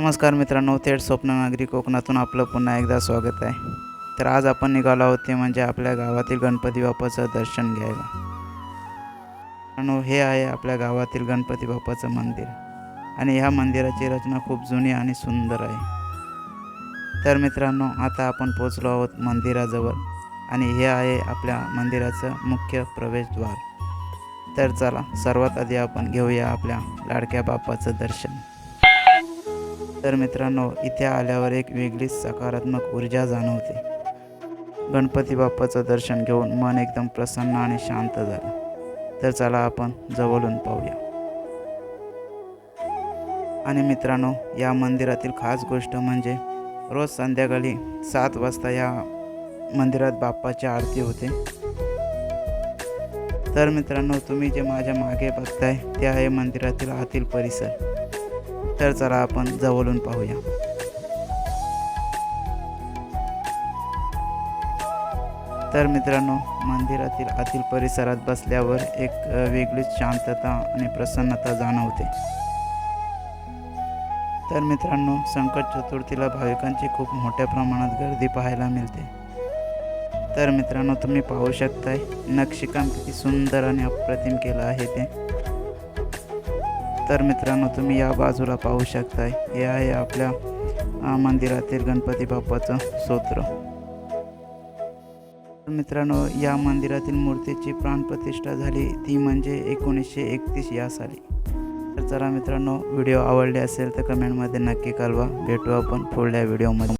नमस्कार मित्रांनो थेट स्वप्न नागरी कोकणातून आपलं पुन्हा एकदा स्वागत आहे. तर आज आपण निघालो आहोत ते म्हणजे आपल्या गावातील गणपती बाप्पाचं दर्शन घ्यायला. मित्रांनो हे आहे आपल्या गावातील गणपती बाप्पाचं मंदिर. आणि ह्या मंदिराची रचना खूप जुनी आणि सुंदर आहे. तर मित्रांनो आता आपण पोचलो आहोत मंदिराजवळ. आणि हे आहे आपल्या मंदिराचं मुख्य प्रवेशद्वार. तर चला सर्वात आधी आपण घेऊया आपल्या लाडक्या बाप्पाचं दर्शन. तर मित्रांनो इथे आल्यावर एक वेगळीच सकारात्मक ऊर्जा जाणवते. गणपती बाप्पाचं दर्शन घेऊन मन एकदम प्रसन्न आणि शांत झालं. तर चला आपण जवळून पाहूया. आणि मित्रांनो या मंदिरातील खास गोष्ट म्हणजे रोज संध्याकाळी सात वाजता या मंदिरात बाप्पाची आरती होते. तर मित्रांनो तुम्ही जे माझ्या मागे बघताय ते आहे मंदिरातील आतील परिसर. तर चला आपण जवळून पाहूया. तर मित्रांनो मंदिरातील आतील परिसरात बसल्यावर एक वेगळीच शांतता आणि प्रसन्नता जाणवते. तर मित्रांनो संकट चतुर्थीला भाविकांची खूप मोठ्या प्रमाणात गर्दी पाहायला मिळते. तर मित्रांनो तुम्ही पाहू शकताय नक्षीकाम किती सुंदर आणि अप्रतिम केलं आहे ते. तर मित्रांनो तुम्ही या बाजूला पाहू शकताय. हे आहे आपल्या मंदिरातील गणपती बाप्पाचं स्तोत्र तर मित्रांनो या मंदिरातील मूर्तीची प्राणप्रतिष्ठा झाली. ती म्हणजे एकोणीसशे एकतीस या साली. तर चला मित्रांनो व्हिडिओ आवडले असेल तर कमेंटमध्ये नक्की कळवा. भेटू आपण पुढल्या व्हिडिओमध्ये